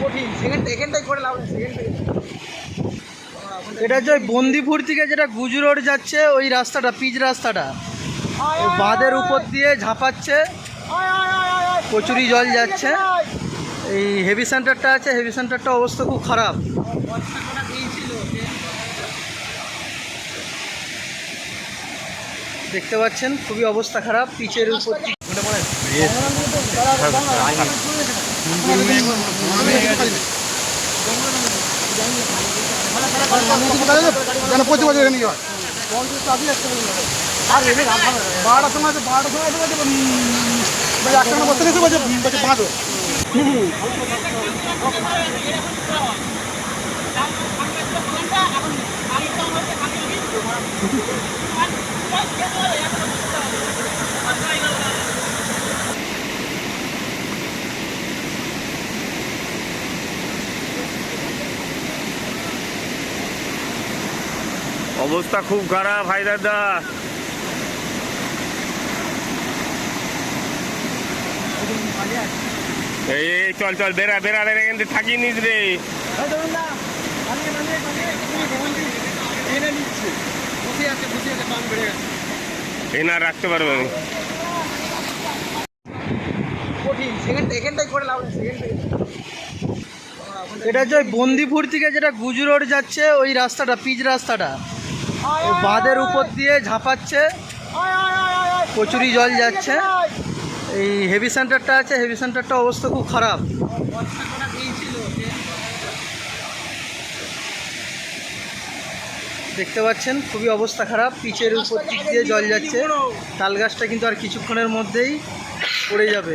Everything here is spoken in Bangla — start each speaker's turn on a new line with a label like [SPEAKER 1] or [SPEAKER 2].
[SPEAKER 1] কঠিন সেকেন্ড এখানটাই করে লাভ নেই
[SPEAKER 2] এটা হচ্ছে ওই বন্দিপুর থেকে যেটা গুজু রোড যাচ্ছে ওই রাস্তাটা পিচ রাস্তাটা। বাঁধের উপর দিয়ে ঝাঁপাচ্ছে প্রচুরই জল যাচ্ছে। এই হেভি সেন্টারটা আছে হেভি সেন্টারটা অবস্থা খুব খারাপ। দেখতে পাচ্ছেন খুবই অবস্থা খারাপ পিচের উপর
[SPEAKER 3] প্রতি বছর এখানে হয়। বারোটার সময় বারোটার সময় একসঙ্গে বসতে বাঁধো
[SPEAKER 4] অবস্থা খুব খারাপ দাদা এই চল চল, বেড়া বেড়া রে এখান থেকে থাকিয়ে নিস রে।
[SPEAKER 1] বেড়ে
[SPEAKER 4] এই না রাখতে পারবে
[SPEAKER 1] সেকেন্ডটাই
[SPEAKER 2] এটা ওই বন্দিপুর থেকে যেটা গুজু রোড যাচ্ছে, ওই রাস্তাটা, পিচ রাস্তাটা। বাঁধের উপর দিয়ে ঝাঁপাচ্ছে। প্রচুরই জল যাচ্ছে। এই হেভি সেন্টারটা আছে হেভি সেন্টারটা অবস্থা খুব খারাপ। দেখতে পাচ্ছেন, খুবই অবস্থা খারাপ। পিচের উপর দিক দিয়ে জল যাচ্ছে। তাল গাছটা কিন্তু আর কিছুক্ষণের মধ্যেই পড়ে যাবে।